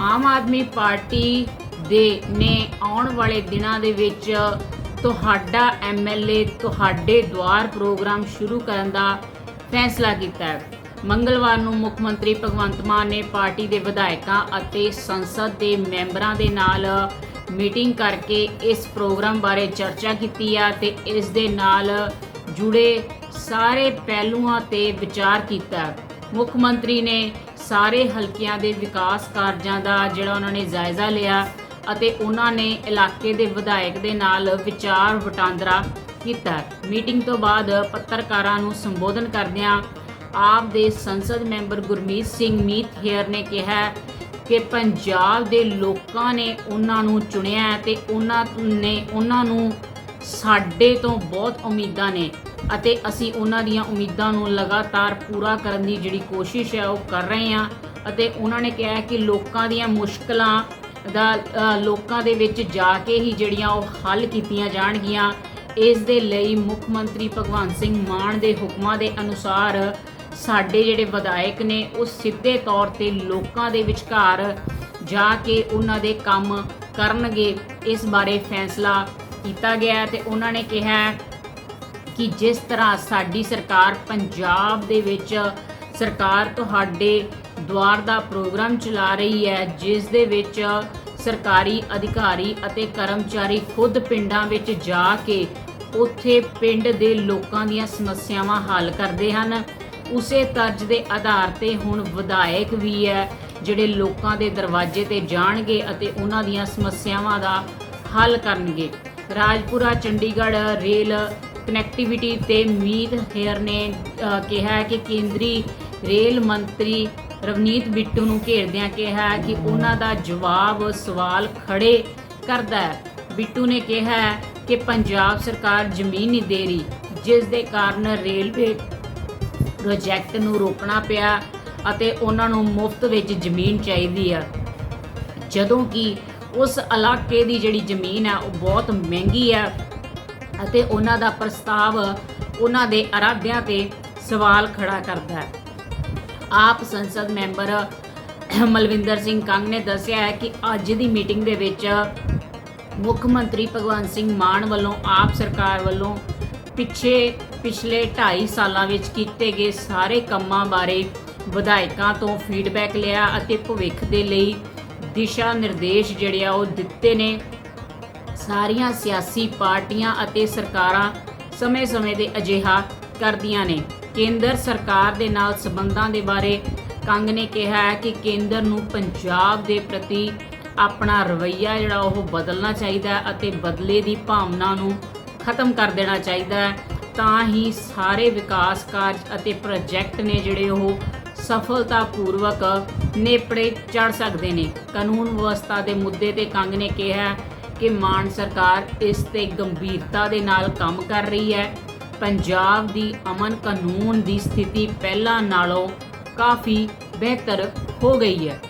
Aam Aadmi party ਦੇ ਨੇ ਆਉਣ ਵਾਲੇ ਦਿਨਾਂ ਦੇ ਵਿੱਚ ਤੁਹਾਡਾ ਐਮਐਲਏ ਤੁਹਾਡੇ ਦੁਆਰ ਪ੍ਰੋਗਰਾਮ ਸ਼ੁਰੂ ਕਰਨ ਦਾ ਫੈਸਲਾ ਕੀਤਾ ਹੈ। ਮੰਗਲਵਾਰ ਨੂੰ ਮੁੱਖ ਮੰਤਰੀ ਭਗਵੰਤ ਮਾਨ ਨੇ ਪਾਰਟੀ ਦੇ ਵਿਧਾਇਕਾਂ ਅਤੇ ਸੰਸਦ ਦੇ ਮੈਂਬਰਾਂ ਦੇ ਨਾਲ ਮੀਟਿੰਗ ਕਰਕੇ ਇਸ ਪ੍ਰੋਗਰਾਮ ਬਾਰੇ ਚਰਚਾ ਕੀਤੀ ਆ ਤੇ ਇਸ ਦੇ ਨਾਲ ਜੁੜੇ ਸਾਰੇ ਪਹਿਲੂਆਂ ਤੇ ਵਿਚਾਰ ਕੀਤਾ ਮੁੱਖ ਮੰਤਰੀ ਨੇ ਸਾਰੇ ਹਲਕਿਆਂ ਦੇ ਵਿਕਾਸ ਕਾਰਜਾਂ ਦਾ ਜਿਹੜਾ ਉਹਨਾਂ ਨੇ ਜਾਇਜ਼ਾ ਲਿਆ ਅਤੇ ਉਹਨਾਂ ਨੇ ਇਲਾਕੇ ਦੇ ਵਿਧਾਇਕ ਦੇ ਨਾਲ ਵਿਚਾਰ ਵਟਾਂਦਰਾ ਕੀਤਾ। ਮੀਟਿੰਗ ਤੋਂ ਬਾਅਦ ਪੱਤਰਕਾਰਾਂ ਨੂੰ ਸੰਬੋਧਨ ਕਰਦਿਆਂ ਆਪ ਦੇ ਸੰਸਦ ਮੈਂਬਰ ਗੁਰਮੀਤ ਸਿੰਘ ਮੀਤ ਹੇਅਰ ਨੇ ਕਿਹਾ ਕਿ ਪੰਜਾਬ ਦੇ ਲੋਕਾਂ ਨੇ ਉਹਨਾਂ ਨੂੰ ਚੁਣਿਆ ਹੈ ਤੇ ਉਹਨਾਂ ਨੇ ਉਹਨਾਂ ਨੂੰ ਸਾਡੇ ਤੋਂ ਬਹੁਤ ਉਮੀਦਾਂ ਨੇ ਅਤੇ ਅਸੀਂ ਉਹਨਾਂ ਦੀਆਂ ਉਮੀਦਾਂ ਨੂੰ ਲਗਾਤਾਰ ਪੂਰਾ ਕਰਨ ਦੀ ਜਿਹੜੀ ਕੋਸ਼ਿਸ਼ ਹੈ ਉਹ ਕਰ ਰਹੇ ਹਾਂ ਅਤੇ ਉਹਨਾਂ ਨੇ ਕਿਹਾ ਕਿ ਲੋਕਾਂ ਦੀਆਂ ਮੁਸ਼ਕਲਾਂ ਦਾ ਲੋਕਾਂ ਦੇ ਵਿੱਚ ਜਾ ਕੇ ਹੀ ਜਿਹੜੀਆਂ ਉਹ ਹੱਲ ਕੀਤੀਆਂ ਜਾਣਗੀਆਂ। ਇਸ ਦੇ ਲਈ ਮੁੱਖ ਮੰਤਰੀ ਭਗਵੰਤ ਸਿੰਘ ਮਾਨ ਦੇ ਹੁਕਮਾਂ ਦੇ ਅਨੁਸਾਰ ਸਾਡੇ ਜਿਹੜੇ ਵਿਧਾਇਕ ਨੇ, ਉਹ ਸਿੱਧੇ ਤੌਰ ਤੇ ਲੋਕਾਂ ਦੇ ਵਿਚਕਾਰ ਜਾ ਕੇ ਉਹਨਾਂ ਦੇ ਕੰਮ ਕਰਨਗੇ। ਇਸ ਬਾਰੇ ਫੈਸਲਾ ਕੀਤਾ ਗਿਆ ਹੈ ਤੇ ਉਹਨਾਂ ਨੇ ਕਿਹਾ ਕਿ ਜਿਸ ਤਰ੍ਹਾਂ ਸਾਡੀ ਸਰਕਾਰ ਪੰਜਾਬ ਦੇ ਵਿੱਚ ਸਰਕਾਰ ਤੁਹਾਡੇ ਦੁਆਰ ਦਾ ਪ੍ਰੋਗਰਾਮ ਚਲਾ ਰਹੀ ਹੈ, ਜਿਸ ਦੇ ਵਿੱਚ ਸਰਕਾਰੀ ਅਧਿਕਾਰੀ ਅਤੇ ਕਰਮਚਾਰੀ ਖੁਦ ਪਿੰਡਾਂ ਵਿੱਚ ਜਾ ਕੇ ਉੱਥੇ ਪਿੰਡ ਦੇ ਲੋਕਾਂ ਦੀਆਂ ਸਮੱਸਿਆਵਾਂ ਹੱਲ ਕਰਦੇ ਹਨ। ਉਸੇ ਤਰਜ ਦੇ ਆਧਾਰ ਤੇ ਹੁਣ ਵਿਧਾਇਕ ਵੀ ਹੈ, ਜਿਹੜੇ ਲੋਕਾਂ ਦੇ ਦਰਵਾਜ਼ੇ ਤੇ ਜਾਣਗੇ ਅਤੇ ਉਹਨਾਂ ਦੀਆਂ ਸਮੱਸਿਆਵਾਂ ਦਾ ਹੱਲ ਕਰਨਗੇ। ਰਾਜਪੁਰਾ, ਚੰਡੀਗੜ੍ਹ ਰੇਲ ਕਨੈਕਟੀਵਿਟੀ ਤੇ ਮੀਤ ਹੇਅਰ ਨੇ ਕਿਹਾ ਕਿ ਕੇਂਦਰੀ ਰੇਲ ਮੰਤਰੀ ਰਵਨੀਤ ਬਿੱਟੂ ਨੂੰ ਘੇਰਦਿਆਂ ਕਿਹਾ ਕਿ ਉਹਨਾਂ ਦਾ ਜਵਾਬ ਸਵਾਲ ਖੜੇ ਕਰਦਾ ਹੈ। ਬਿੱਟੂ ਨੇ ਕਿਹਾ ਕਿ ਪੰਜਾਬ ਸਰਕਾਰ ਜ਼ਮੀਨ ਨਹੀਂ ਦੇ ਰਹੀ, ਜਿਸ ਦੇ ਕਾਰਨ ਰੇਲਵੇ ਪ੍ਰੋਜੈਕਟ ਨੂੰ ਰੋਕਣਾ ਪਿਆ ਅਤੇ ਉਹਨਾਂ ਨੂੰ ਮੁਫਤ ਵਿੱਚ ਜ਼ਮੀਨ ਚਾਹੀਦੀ ਆ। ਜਦੋਂ ਕਿ ਉਸ ਇਲਾਕੇ ਦੀ ਜਿਹੜੀ ਜ਼ਮੀਨ ਹੈ, ਉਹ ਬਹੁਤ ਮਹਿੰਗੀ ਹੈ ਅਤੇ ਉਹਨਾਂ ਦਾ ਪ੍ਰਸਤਾਵ ਉਹਨਾਂ ਦੇ ਇਰਾਦਿਆਂ ਤੇ ਸਵਾਲ ਖੜਾ ਕਰਦਾ ਹੈ। ਆਪ ਸੰਸਦ ਮੈਂਬਰ ਮਲਵਿੰਦਰ ਸਿੰਘ ਕੰਗ ਨੇ ਦੱਸਿਆ ਹੈ ਕਿ ਅੱਜ ਦੀ ਮੀਟਿੰਗ ਦੇ ਵਿੱਚ ਮੁੱਖ ਮੰਤਰੀ ਭਗਵੰਤ ਸਿੰਘ ਮਾਨ ਵੱਲੋਂ ਆਪ ਸਰਕਾਰ ਵੱਲੋਂ ਪਿੱਛੇ ਪਿਛਲੇ 2.5 ਸਾਲਾਂ ਵਿੱਚ ਕੀਤੇ ਗਏ ਸਾਰੇ ਕੰਮਾਂ ਬਾਰੇ ਵਿਧਾਇਕਾਂ ਤੋਂ ਫੀਡਬੈਕ ਲਿਆ ਅਤੇ ਭਵਿੱਖ ਦੇ ਲਈ ਦਿਸ਼ਾ ਨਿਰਦੇਸ਼ ਜਿਹੜੇ ਆ ਉਹ ਦਿੱਤੇ ਨੇ। ਸਾਰੀਆਂ ਸਿਆਸੀ ਪਾਰਟੀਆਂ ਅਤੇ ਸਰਕਾਰਾਂ ਸਮੇਂ-ਸਮੇਂ 'ਤੇ ਅਜਿਹਾ ਕਰਦੀਆਂ ਨੇ। ਕੇਂਦਰ ਸਰਕਾਰ ਦੇ ਨਾਲ ਸਬੰਧਾਂ ਦੇ ਬਾਰੇ ਕੰਗ ਨੇ ਕਿਹਾ ਹੈ ਕਿ ਕੇਂਦਰ ਨੂੰ ਪੰਜਾਬ ਦੇ ਪ੍ਰਤੀ ਆਪਣਾ ਰਵੱਈਆ ਜਿਹੜਾ ਉਹ ਬਦਲਣਾ ਚਾਹੀਦਾ ਹੈ ਅਤੇ ਬਦਲੇ ਦੀ ਭਾਵਨਾ ਨੂੰ ਖਤਮ ਕਰ ਦੇਣਾ ਚਾਹੀਦਾ ਹੈ। ਤਾਂ ਹੀ ਸਾਰੇ ਵਿਕਾਸ ਕਾਰਜ ਅਤੇ ਪ੍ਰੋਜੈਕਟ ਨੇ ਜਿਹੜੇ ਉਹ ਸਫਲਤਾਪੂਰਵਕ ਨੇਪੜੇ ਚੜ ਸਕਦੇ ਨੇ। ਕਾਨੂੰਨ ਵਿਵਸਥਾ ਦੇ ਮੁੱਦੇ ਤੇ ਕੰਗ ਨੇ ਕਿਹਾ ਕਿ ਮਾਨ ਸਰਕਾਰ ਇਸ ਤੇ ਗੰਭੀਰਤਾ ਦੇ ਨਾਲ ਕੰਮ ਕਰ ਰਹੀ ਹੈ। ਪੰਜਾਬ ਦੀ ਅਮਨ ਕਾਨੂੰਨ ਦੀ ਸਥਿਤੀ ਪਹਿਲਾਂ ਨਾਲੋਂ ਕਾਫੀ ਬਿਹਤਰ ਹੋ ਗਈ ਹੈ।